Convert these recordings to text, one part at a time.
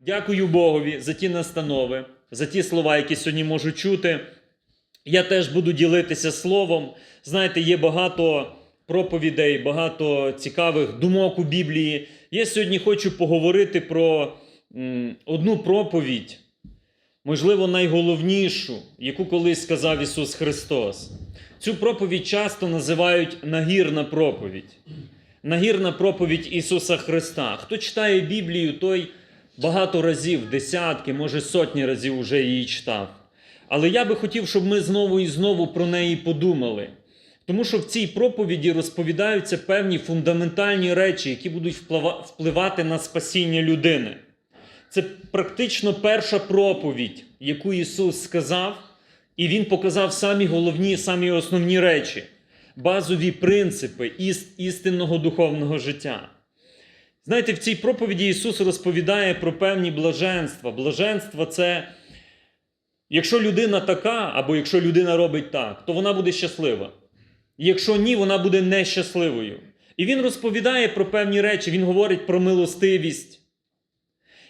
Дякую Богові за ті настанови, за ті слова, які сьогодні можу чути. Я теж буду ділитися словом. Знаєте, є багато проповідей, багато цікавих думок у Біблії. Я сьогодні хочу поговорити про одну проповідь, можливо, найголовнішу, яку колись сказав Ісус Христос. Цю проповідь часто називають нагірна проповідь. Нагірна проповідь Ісуса Христа. Хто читає Біблію, той багато разів, десятки, може сотні разів уже її читав. Але я би хотів, щоб ми знову і знову про неї подумали. Тому що в цій проповіді розповідаються певні фундаментальні речі, які будуть впливати на спасіння людини. Це практично перша проповідь, яку Ісус сказав, і Він показав самі головні, самі основні речі, базові принципи іс- істинного духовного життя. Знаєте, в цій проповіді Ісус розповідає про певні блаженства. Блаженство це якщо людина така, або якщо людина робить так, то вона буде щаслива. Якщо ні, вона буде нещасливою. І він розповідає про певні речі, він говорить про милостивість.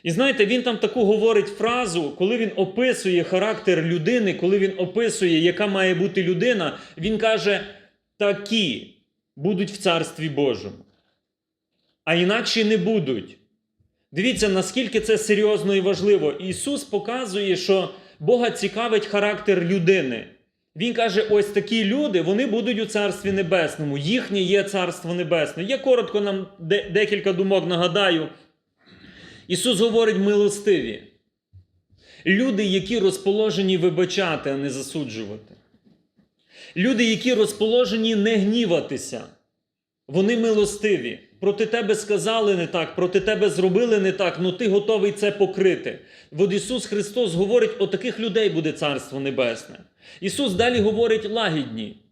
І знаєте, він там таку говорить фразу, коли він описує характер людини, коли він описує, яка має бути людина, він каже: такі будуть в Царстві Божому. А інакше не будуть. Дивіться, наскільки це серйозно і важливо. Ісус показує, що Бога цікавить характер людини. Він каже: ось такі люди, вони будуть у Царстві Небесному. Їхнє є Царство Небесне. Я коротко нам декілька думок нагадаю. Ісус говорить милостиві. Люди, які розположені вибачати, а не засуджувати. Люди, які розположені не гніватися. Вони милостиві. Проти тебе сказали не так, проти тебе зробили не так, але ти готовий це покрити. От Ісус Христос говорить, о таких людей буде Царство Небесне. Ісус далі говорить лагідні.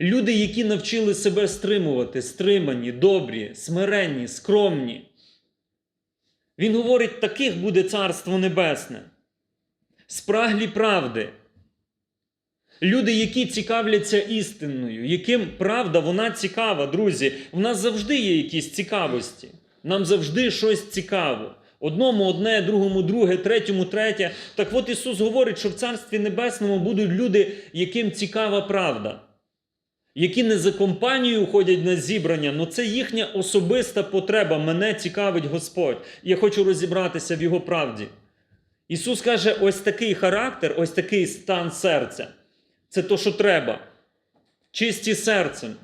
Люди, які навчили себе стримувати, стримані, добрі, смиренні, скромні. Він говорить, таких буде Царство Небесне. Спраглі правди. Люди, які цікавляться істинною, яким правда вона цікава, друзі. В нас завжди є якісь цікавості. Нам завжди щось цікаво. Одному одне, другому друге, третьому третє. Так от Ісус говорить, що в Царстві Небесному будуть люди, яким цікава правда, які не за компанією ходять на зібрання, але це їхня особиста потреба. Мене цікавить Господь. Я хочу розібратися в Його правді. Ісус каже: ось такий характер, ось такий стан серця. Це то, що треба. Чисті серцем.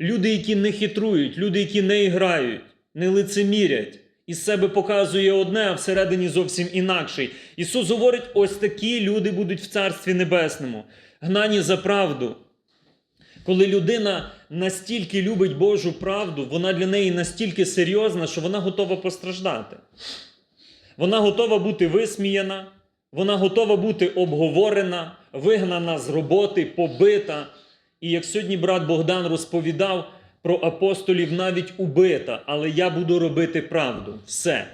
Люди, які не хитрують, люди, які не грають, не лицемірять. Із себе показує одне, а всередині зовсім інакший. Ісус говорить: ось такі люди будуть в Царстві Небесному, гнані за правду. Коли людина настільки любить Божу правду, вона для неї настільки серйозна, що вона готова постраждати. Вона готова бути висміяна, вона готова бути обговорена, вигнана з роботи, побита. І як сьогодні брат Богдан розповідав про апостолів, навіть убита, але я буду робити правду. Все.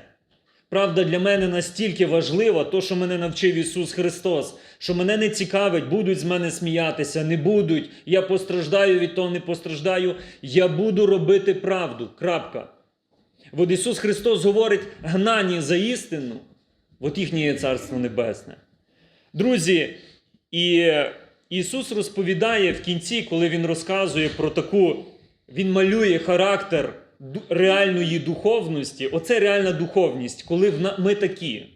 Правда для мене настільки важлива, то, що мене навчив Ісус Христос, що мене не цікавить, будуть з мене сміятися, не будуть. Я постраждаю від того, не постраждаю. Я буду робити правду. Крапка. От Ісус Христос говорить, гнані за істину, от їхнє Царство Небесне. Друзі, і Ісус розповідає в кінці, коли Він розказує про таку, Він малює характер реальної духовності. Оце реальна духовність, коли ми такі.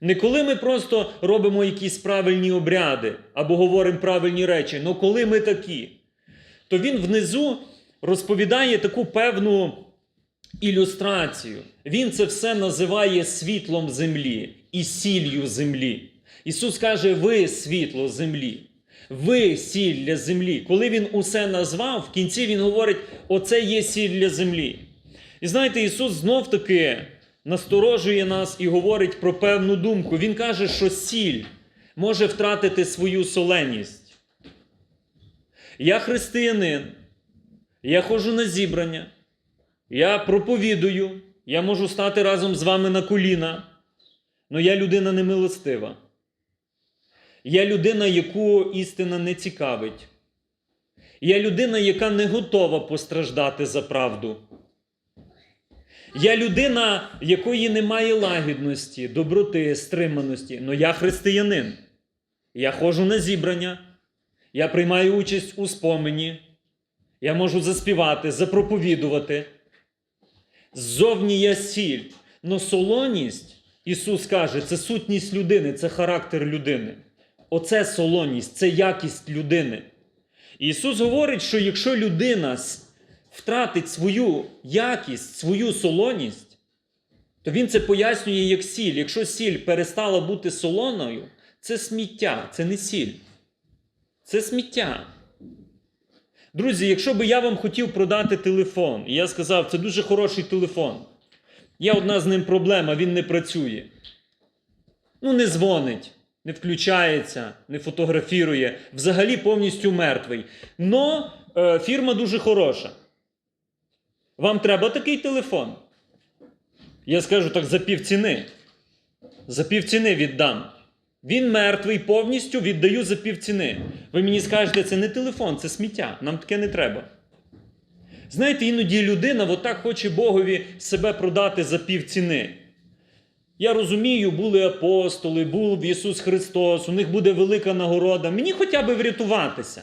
Не коли ми просто робимо якісь правильні обряди або говоримо правильні речі, але коли ми такі, то він внизу розповідає таку певну ілюстрацію. Він це все називає світлом землі і сіллю землі. Ісус каже: ви світло землі, ви сіль для землі. Коли Він усе назвав, в кінці Він говорить: оце є сіль для землі. І знаєте, Ісус знов таки насторожує нас і говорить про певну думку. Він каже, що сіль може втратити свою соленість. Я християнин, я ходжу на зібрання, я проповідую, я можу стати разом з вами на коліна, але я людина немилостива. Я людина, яку істина не цікавить. Я людина, яка не готова постраждати за правду. Я людина, якої немає лагідності, доброти, стриманості. але я християнин. Я ходжу на зібрання, я приймаю участь у спомені, я можу заспівати, запроповідувати. Ззовні я сіль. Но солоність, Ісус каже, це сутність людини, це характер людини. Оце солоність, це якість людини. Ісус говорить, що якщо людина втратить свою якість, свою солоність, то Він це пояснює як сіль. Якщо сіль перестала бути солоною, це сміття, це не сіль. Це сміття. Друзі, якщо би я вам хотів продати телефон, і я сказав, це дуже хороший телефон. Є одна з ним проблема, він не працює. Ну, не дзвонить, не включається, не фотографірує, взагалі повністю мертвий. Но е, фірма дуже хороша. Вам треба такий телефон? Я скажу так за півціни. За півціни віддам. Він мертвий, повністю віддаю за півціни. Ви мені скажете, це не телефон, це сміття. Нам таке не треба. Знаєте, іноді людина отак хоче Богові себе продати за півціни. Я розумію, були апостоли, був Ісус Христос, у них буде велика нагорода. Мені хоча б врятуватися.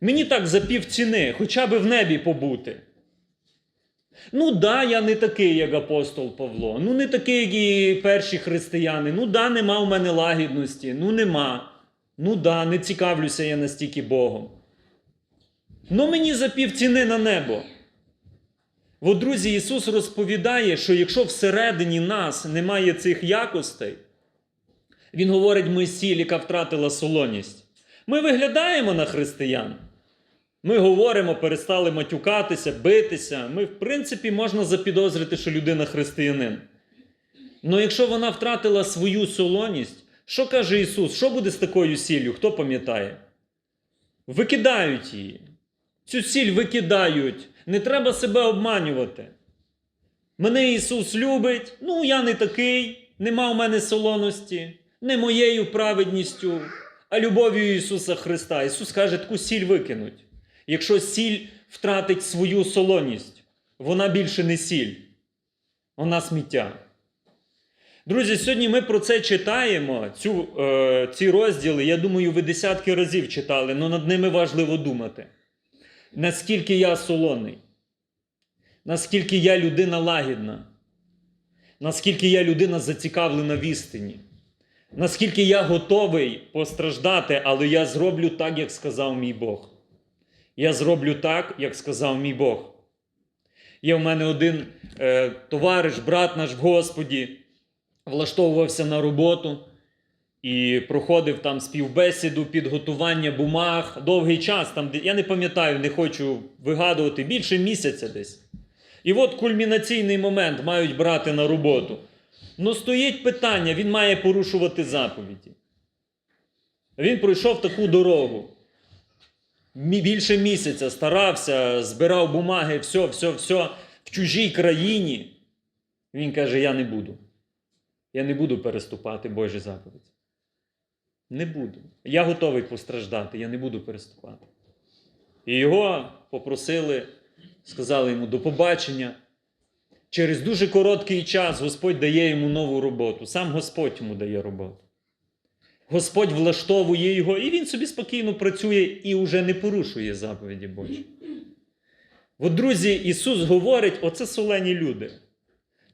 Мені так за півціни, хоча б в небі побути. Ну да, я не такий, як апостол Павло. Ну не такий, як і перші християни. Ну да, нема в мене лагідності. Ну нема. Ну да, не цікавлюся я настільки Богом. Ну мені за півціни на небо. От, друзі, Ісус розповідає, що якщо всередині нас немає цих якостей, Він говорить, ми сіль, яка втратила солоність. Ми виглядаємо на християн. Ми говоримо, перестали матюкатися, битися. Ми, в принципі, можна запідозрити, що людина християнин. Але якщо вона втратила свою солоність, що каже Ісус? Що буде з такою сіллю? Хто пам'ятає? Викидають її. Цю сіль викидають. Не треба себе обманювати. Мене Ісус любить, ну я не такий, нема в мене солоності, не моєю праведністю, а любов'ю Ісуса Христа. Ісус каже, таку сіль викинуть. Якщо сіль втратить свою солоність, вона більше не сіль, вона сміття. Друзі, сьогодні ми про це читаємо, цю, е, ці розділи, я думаю, ви десятки разів читали, але над ними важливо думати. Наскільки я солоний, наскільки я людина лагідна, наскільки я людина зацікавлена в істині, наскільки я готовий постраждати, але я зроблю так, як сказав мій Бог. Я зроблю так, як сказав мій Бог. Є в мене один е, товариш, брат наш в Господі, влаштовувався на роботу і проходив там співбесіду, підготування бумаг, довгий час. Там, я не пам'ятаю, не хочу вигадувати, більше місяця десь. І от кульмінаційний момент мають брати на роботу. Ну, стоїть питання, він має порушувати заповіді. Він пройшов таку дорогу. Більше місяця старався, збирав бумаги, все, все, все в чужій країні. Він каже: Я не буду. Я не буду переступати Божі заповіді. Не буду. Я готовий постраждати, я не буду переступати. І його попросили, сказали йому до побачення. Через дуже короткий час Господь дає йому нову роботу. Сам Господь йому дає роботу. Господь влаштовує його, і він собі спокійно працює і вже не порушує заповіді Божі. От, друзі, Ісус говорить: оце солені люди.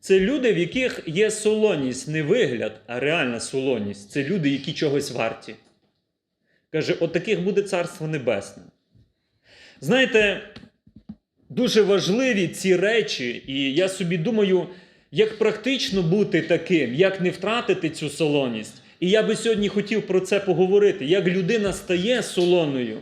Це люди, в яких є солоність, не вигляд, а реальна солоність. Це люди, які чогось варті. Каже, от таких буде Царство Небесне. Знаєте, дуже важливі ці речі, і я собі думаю, як практично бути таким, як не втратити цю солоність. І я би сьогодні хотів про це поговорити, як людина стає солоною,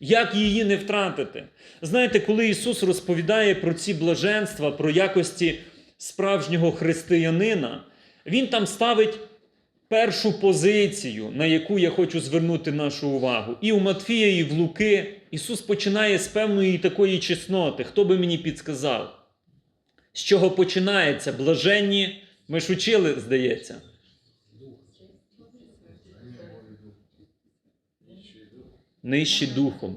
як її не втратити. Знаєте, коли Ісус розповідає про ці блаженства, про якості справжнього християнина, Він там ставить першу позицію, на яку я хочу звернути нашу увагу. І у Матфія, і в Луки Ісус починає з певної такої чесноти. Хто би мені підсказав? З чого починається? Блаженні, ми ж учили, здається. Нижчі духом.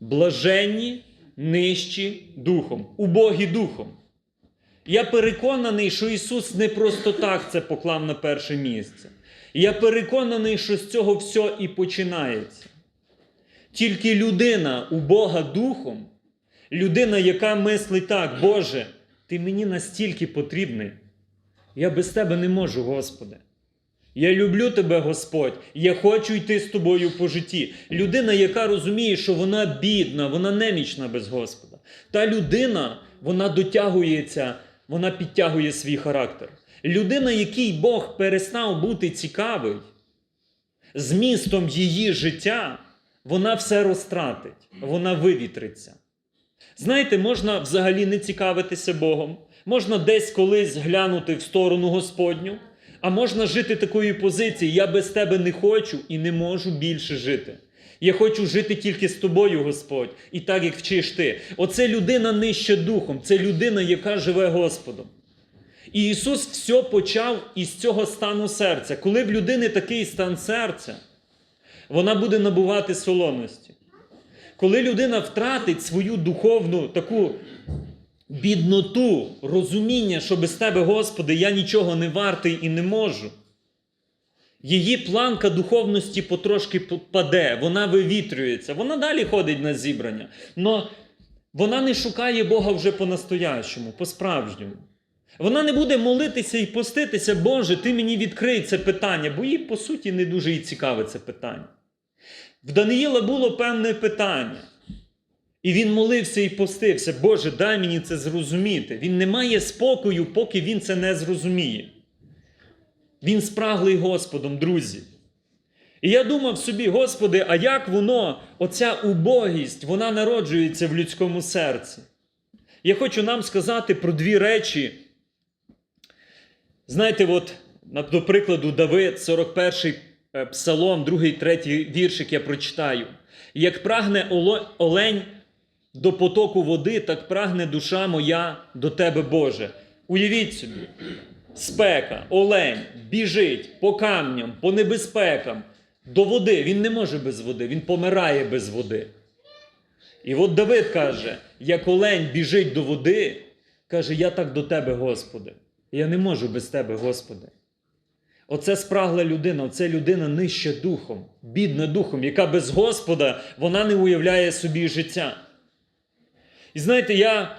Блаженні, нижчі духом, убогі духом. Я переконаний, що Ісус не просто так це поклав на перше місце. Я переконаний, що з цього все і починається. Тільки людина у Бога духом, людина, яка мислить так, Боже, ти мені настільки потрібний. Я без тебе не можу, Господи. Я люблю тебе, Господь, я хочу йти з тобою по житті. Людина, яка розуміє, що вона бідна, вона немічна без Господа. Та людина, вона дотягується, вона підтягує свій характер. Людина, якій Бог перестав бути цікавий, змістом її життя, вона все розтратить, вона вивітриться. Знаєте, можна взагалі не цікавитися Богом, можна десь колись глянути в сторону Господню, а можна жити такою позицією: я без тебе не хочу і не можу більше жити. Я хочу жити тільки з тобою, Господь, і так як вчиш ти. Оце людина нижче духом, це людина, яка живе Господом. І Ісус все почав із цього стану серця. Коли в людини такий стан серця, вона буде набувати солоності. Коли людина втратить свою духовну таку бідноту, розуміння, що без тебе, Господи, я нічого не вартий і не можу. Її планка духовності потрошки паде, вона вивітрюється, вона далі ходить на зібрання. Но вона не шукає Бога вже по-настоящому, по-справжньому. Вона не буде молитися і поститися, Боже, ти мені відкрий це питання, бо їй, по суті, не дуже і цікаве це питання. В Даниїла було певне питання. І він молився і постився, Боже, дай мені це зрозуміти. Він не має спокою, поки він це не зрозуміє. Він спраглий Господом, друзі. І я думав собі, Господи, а як воно, оця убогість, вона народжується в людському серці? Я хочу нам сказати про дві речі. Знаєте, от, до прикладу, Давид, 41-й е, псалом, 2, 3 віршик я прочитаю. Як прагне олень до потоку води, так прагне душа моя до тебе, Боже. Уявіть собі, спека, олень біжить по камням, по небезпекам, до води. Він не може без води, він помирає без води. І от Давид каже: як олень біжить до води, каже, я так до тебе, Господи. Я не можу без тебе, Господи. Оце спрагла людина, оце людина нижче духом, бідна духом, яка без Господа вона не уявляє собі життя. І знаєте, я,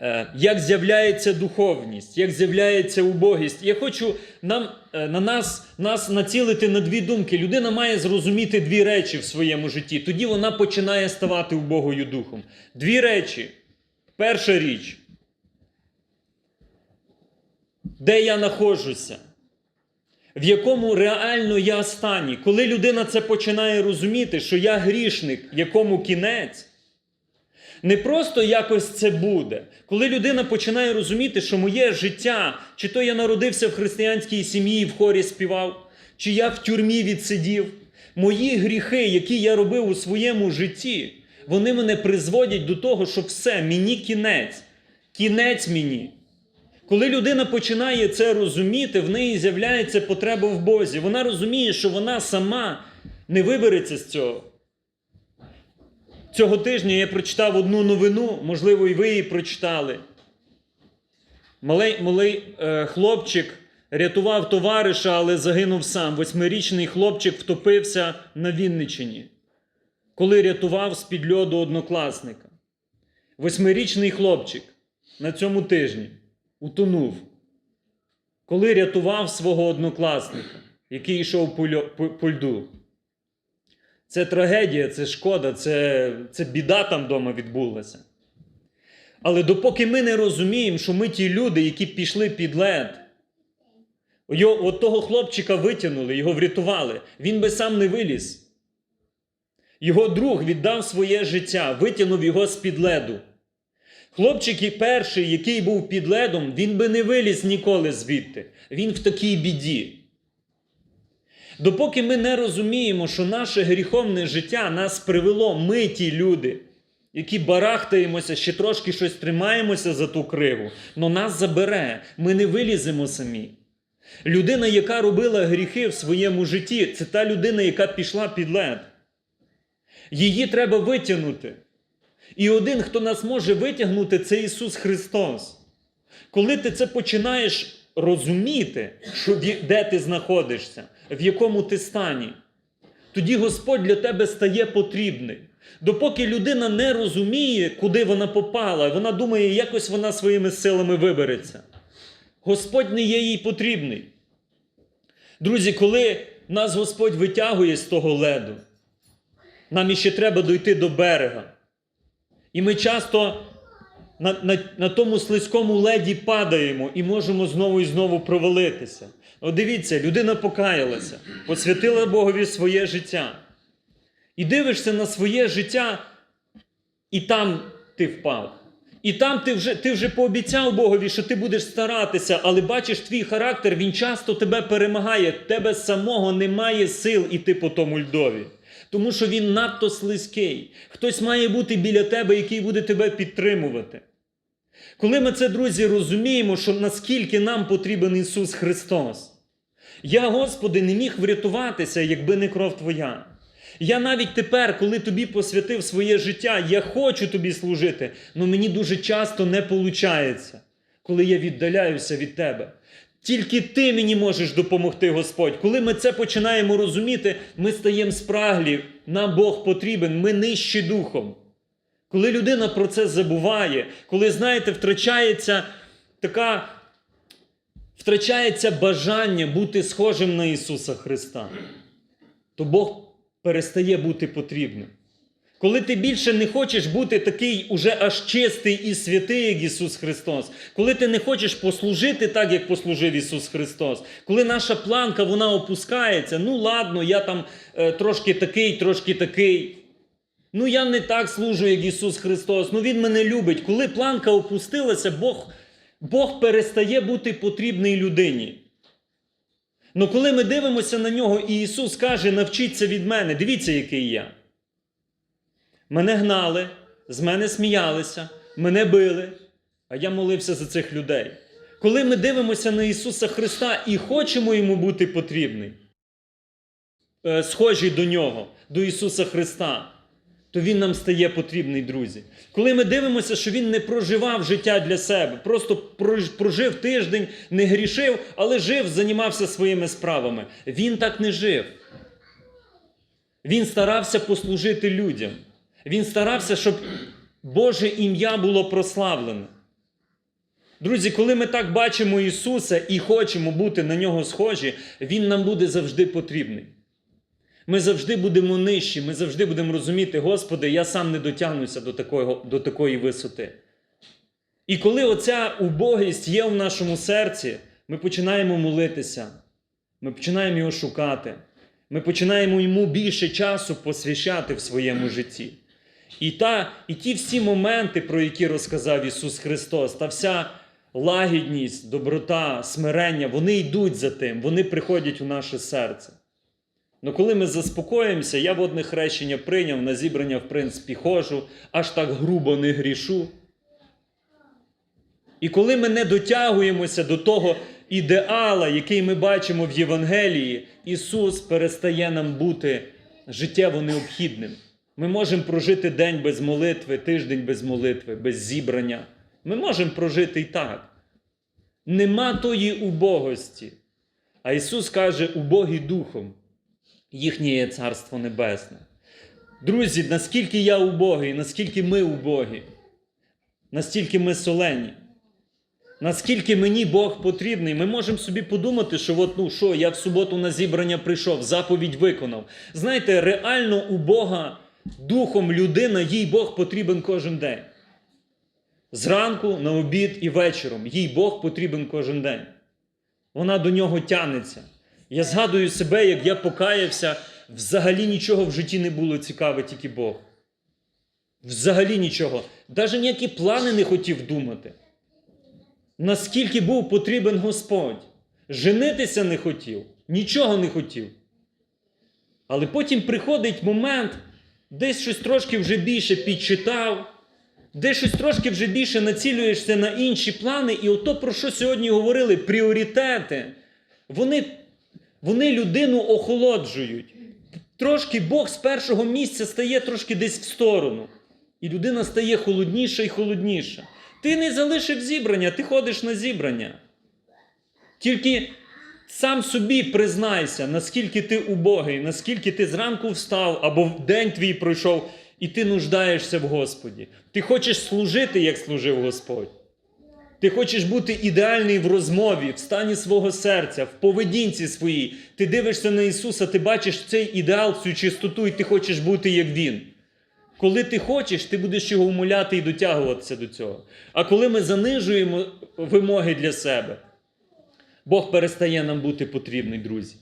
е, як з'являється духовність, як з'являється убогість, я хочу нам, е, на нас, нас націлити на дві думки. Людина має зрозуміти дві речі в своєму житті. Тоді вона починає ставати убогою духом. Дві речі. Перша річ. Де я знаходжуся? В якому реально я стані? Коли людина це починає розуміти, що я грішник, якому кінець, не просто якось це буде. Коли людина починає розуміти, що моє життя, чи то я народився в християнській сім'ї в хорі співав, чи я в тюрмі відсидів, мої гріхи, які я робив у своєму житті, вони мене призводять до того, що все, мені кінець, кінець мені. Коли людина починає це розуміти, в неї з'являється потреба в Бозі. Вона розуміє, що вона сама не вибереться з цього. Цього тижня я прочитав одну новину, можливо, і ви її прочитали. Малий, малий е, хлопчик рятував товариша, але загинув сам. Восьмирічний хлопчик втопився на Вінничині, коли рятував з-під льоду однокласника. Восьмирічний хлопчик на цьому тижні утонув, коли рятував свого однокласника, який йшов по льду. Це трагедія, це шкода, це, це біда там вдома відбулася. Але допоки ми не розуміємо, що ми ті люди, які пішли під лед, його, от того хлопчика витягнули, його врятували, він би сам не виліз. Його друг віддав своє життя, витягнув його з-під леду. Хлопчик перший, який був під ледом, він би не виліз ніколи звідти. Він в такій біді. Допоки ми не розуміємо, що наше гріховне життя нас привело, ми ті люди, які барахтаємося, ще трошки щось тримаємося за ту криву, но нас забере, ми не виліземо самі. Людина, яка робила гріхи в своєму житті, це та людина, яка пішла під лед. Її треба витягнути. І один, хто нас може витягнути, це Ісус Христос. Коли ти це починаєш розуміти, що де ти знаходишся, в якому ти стані, тоді Господь для тебе стає потрібний. Допоки людина не розуміє, куди вона попала, вона думає, якось вона своїми силами вибереться. Господь не є їй потрібний. Друзі, коли нас Господь витягує з того леду, нам іще треба дойти до берега. І ми часто на, на, на тому слизькому леді падаємо і можемо знову і знову провалитися. От дивіться, людина покаялася, посвятила Богові своє життя. І дивишся на своє життя, і там ти впав. І там ти вже, ти вже пообіцяв Богові, що ти будеш старатися, але бачиш, твій характер, він часто тебе перемагає. Тебе самого немає сил іти по тому льдові. Тому що він надто слизький. Хтось має бути біля тебе, який буде тебе підтримувати. Коли ми це, друзі, розуміємо, що наскільки нам потрібен Ісус Христос. Я, Господи, не міг врятуватися, якби не кров Твоя. Я навіть тепер, коли тобі посвятив своє життя, я хочу тобі служити, але мені дуже часто не виходить, коли я віддаляюся від тебе. Тільки ти мені можеш допомогти, Господь. Коли ми це починаємо розуміти, ми стаємо спраглі, нам Бог потрібен, ми нижчі духом. Коли людина про це забуває, коли, знаєте, втрачається така, втрачається бажання бути схожим на Ісуса Христа, то Бог перестає бути потрібним. Коли ти більше не хочеш бути такий уже аж чистий і святий, як Ісус Христос, коли ти не хочеш послужити так, як послужив Ісус Христос, коли наша планка вона опускається, ну ладно, я там е, трошки такий, трошки такий. Ну, я не так служу, як Ісус Христос. Ну Він мене любить. Коли планка опустилася, Бог, Бог перестає бути потрібний людині. Ну коли ми дивимося на нього, і Ісус каже, навчіться від мене, дивіться, який я. Мене гнали, з мене сміялися, мене били, а я молився за цих людей. Коли ми дивимося на Ісуса Христа і хочемо йому бути потрібний, е, схожі до Нього, до Ісуса Христа, то Він нам стає потрібний, друзі. Коли ми дивимося, що Він не проживав життя для себе, просто прожив тиждень, не грішив, але жив, займався своїми справами. Він так не жив. Він старався послужити людям. Він старався, щоб Боже ім'я було прославлене. Друзі, коли ми так бачимо Ісуса і хочемо бути на нього схожі, Він нам буде завжди потрібний. Ми завжди будемо нижчі, ми завжди будемо розуміти, Господи, я сам не дотягнуся до, такого, до такої висоти. І коли оця убогість є в нашому серці, ми починаємо молитися, ми починаємо його шукати, ми починаємо йому більше часу посвящати в своєму житті. І, та, і ті всі моменти, про які розказав Ісус Христос, та вся лагідність, доброта, смирення, вони йдуть за тим, вони приходять у наше серце. Ну коли ми заспокоїмося, я водне хрещення прийняв, на зібрання, в принципі, ходжу, аж так грубо не грішу. І коли ми не дотягуємося до того ідеала, який ми бачимо в Євангелії, Ісус перестає нам бути життєво необхідним. Ми можемо прожити день без молитви, тиждень без молитви, без зібрання. Ми можемо прожити і так. Нема тої убогості. А Ісус каже, убогі духом, їхнє Царство Небесне. Друзі, наскільки я убогий, наскільки ми убогі, настільки ми солені. Наскільки мені Бог потрібний, ми можемо собі подумати, що от, ну що, я в суботу на зібрання прийшов, заповідь виконав. Знаєте, реально у Бога духом людина, їй Бог потрібен кожен день. Зранку, на обід і вечором. Їй Бог потрібен кожен день. Вона до нього тянеться. Я згадую себе, як я покаявся, взагалі нічого в житті не було цікаве, тільки Бог. Взагалі нічого. Навіть ніякі плани не хотів думати. Наскільки був потрібен Господь. Женитися не хотів, нічого не хотів. Але потім приходить момент, десь щось трошки вже більше підчитав, десь щось трошки вже більше націлюєшся на інші плани, і ото, про що сьогодні говорили, пріоритети, вони, вони людину охолоджують. Трошки Бог з першого місця стає трошки десь в сторону. І людина стає холодніша і холодніша. Ти не залишив зібрання, ти ходиш на зібрання. Тільки сам собі признайся, наскільки ти убогий, наскільки ти зранку встав або день твій пройшов, і ти нуждаєшся в Господі. Ти хочеш служити, як служив Господь. Ти хочеш бути ідеальний в розмові, в стані свого серця, в поведінці своїй. Ти дивишся на Ісуса, ти бачиш цей ідеал, цю чистоту, і ти хочеш бути як Він. Коли ти хочеш, ти будеш його умоляти і дотягуватися до цього. А коли ми занижуємо вимоги для себе, Бог перестає нам бути потрібний, друзі.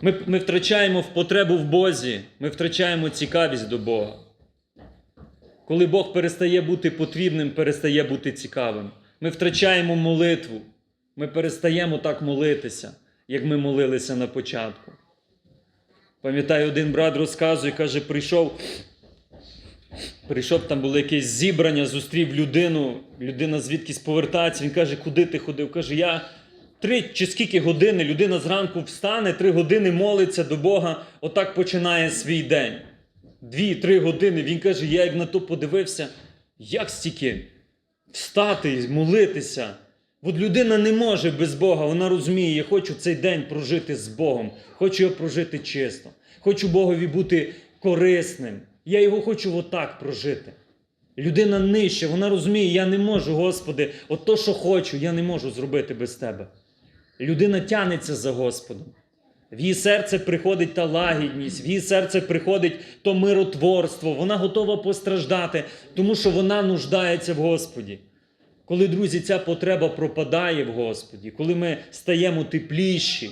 Ми, ми втрачаємо потребу в Бозі, ми втрачаємо цікавість до Бога. Коли Бог перестає бути потрібним, перестає бути цікавим. Ми втрачаємо молитву. Ми перестаємо так молитися, як ми молилися на початку. Пам'ятаю, один брат розказує, каже, прийшов, прийшов, там було якесь зібрання, зустрів людину, людина звідкись повертається. Він каже, куди ти ходив? Каже, я три чи скільки години людина зранку встане, три години молиться до Бога, отак починає свій день. Дві-три години. Він каже, я як на то подивився, як стільки встати молитися. От людина не може без Бога, вона розуміє, я хочу цей день прожити з Богом, хочу його прожити чисто, хочу Богові бути корисним. Я його хочу отак прожити. Людина нижче, вона розуміє, я не можу, Господи, от то, що хочу, я не можу зробити без Тебе. Людина тянеться за Господом. В її серце приходить та лагідність, в її серце приходить то миротворство, вона готова постраждати, тому що вона нуждається в Господі. Коли, друзі, ця потреба пропадає в Господі, коли ми стаємо тепліші,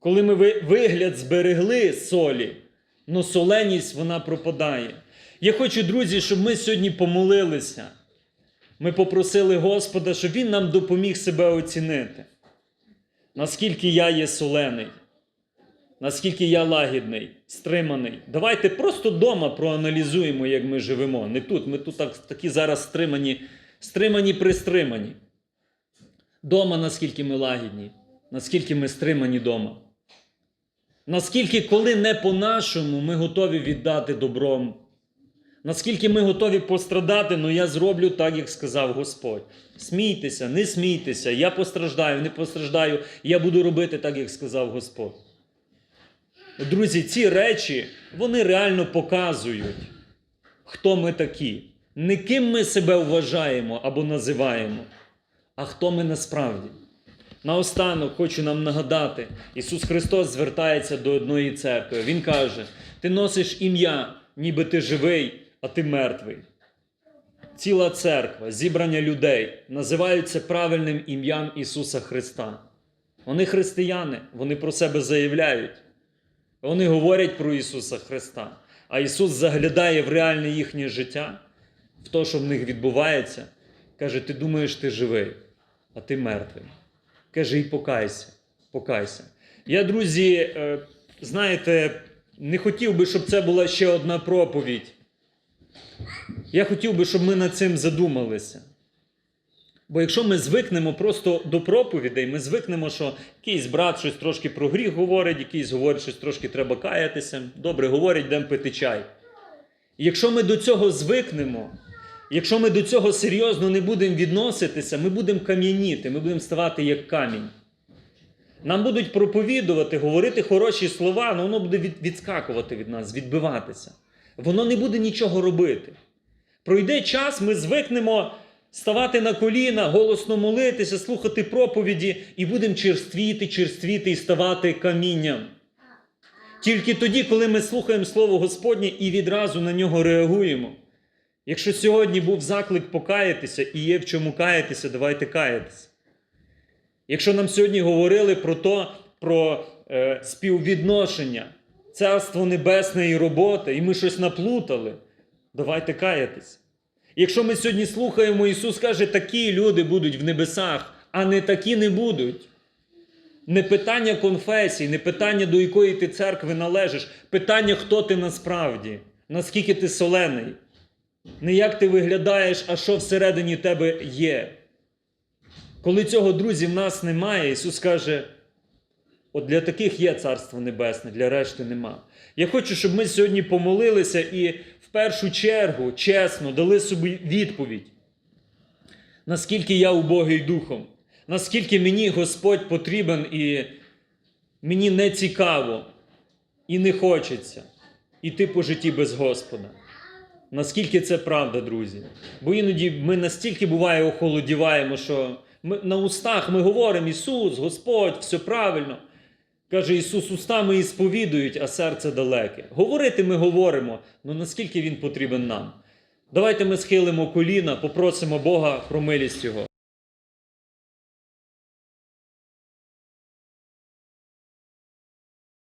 коли ми вигляд зберегли солі, але соленість вона пропадає. Я хочу, друзі, щоб ми сьогодні помолилися. Ми попросили Господа, щоб Він нам допоміг себе оцінити. Наскільки я є солений, наскільки я лагідний, стриманий. Давайте просто вдома проаналізуємо, як ми живемо. Не тут. Ми тут так, такі зараз стримані, стримані пристримані. Дома наскільки ми лагідні, наскільки ми стримані дома. Наскільки, коли не по-нашому, ми готові віддати добром. Наскільки ми готові пострадати, ну я зроблю так, як сказав Господь. Смійтеся, не смійтеся, я постраждаю, не постраждаю, я буду робити так, як сказав Господь. Друзі, ці речі, вони реально показують, хто ми такі. Не ким ми себе вважаємо або називаємо, а хто ми насправді. Наостанок хочу нам нагадати, Ісус Христос звертається до одної церкви. Він каже: Ти носиш ім'я, ніби ти живий, а ти мертвий. Ціла церква, зібрання людей називаються правильним ім'ям Ісуса Христа. Вони християни, вони про себе заявляють. Вони говорять про Ісуса Христа. А Ісус заглядає в реальне їхнє життя, в те, що в них відбувається. Каже: Ти думаєш, ти живий, а ти мертвий. Каже, і покайся, покайся. Я, друзі, е, знаєте, не хотів би, щоб це була ще одна проповідь. Я хотів би, щоб ми над цим задумалися. Бо якщо ми звикнемо просто до проповідей, ми звикнемо, що якийсь брат щось трошки про гріх говорить, якийсь говорить, щось трошки треба каятися. Добре, говорять, йдемо пити чай. І якщо ми до цього звикнемо, якщо ми до цього серйозно не будемо відноситися, ми будемо кам'яніти, ми будемо ставати як камінь. Нам будуть проповідувати, говорити хороші слова, але воно буде від- відскакувати від нас, відбиватися. Воно не буде нічого робити. Пройде час, ми звикнемо ставати на коліна, голосно молитися, слухати проповіді і будемо черствіти, черствіти і ставати камінням. Тільки тоді, коли ми слухаємо Слово Господнє і відразу на нього реагуємо. Якщо сьогодні був заклик покаятися і є в чому каятися, давайте каятися. Якщо нам сьогодні говорили про то, про е, співвідношення, царство небесне і робота, і ми щось наплутали, давайте каятися. Якщо ми сьогодні слухаємо, Ісус каже, такі люди будуть в небесах, а не такі не будуть. Не питання конфесії, не питання, до якої ти церкви належиш, питання, хто ти насправді, наскільки ти солений, не як ти виглядаєш, а що всередині тебе є. Коли цього, друзі, в нас немає, Ісус каже: От для таких є Царство Небесне, для решти нема. Я хочу, щоб ми сьогодні помолилися і першу чергу чесно дали собі відповідь, наскільки я убогий духом, наскільки мені Господь потрібен і мені не цікаво і не хочеться іти по житті без Господа. Наскільки це правда, друзі? Бо іноді ми настільки буває охолодіваємо, що ми, на устах ми говоримо Ісус, Господь, все правильно. Каже Ісус, устами і сповідують, а серце далеке. Говорити ми говоримо, але наскільки Він потрібен нам? Давайте ми схилимо коліна, попросимо Бога про милість Його.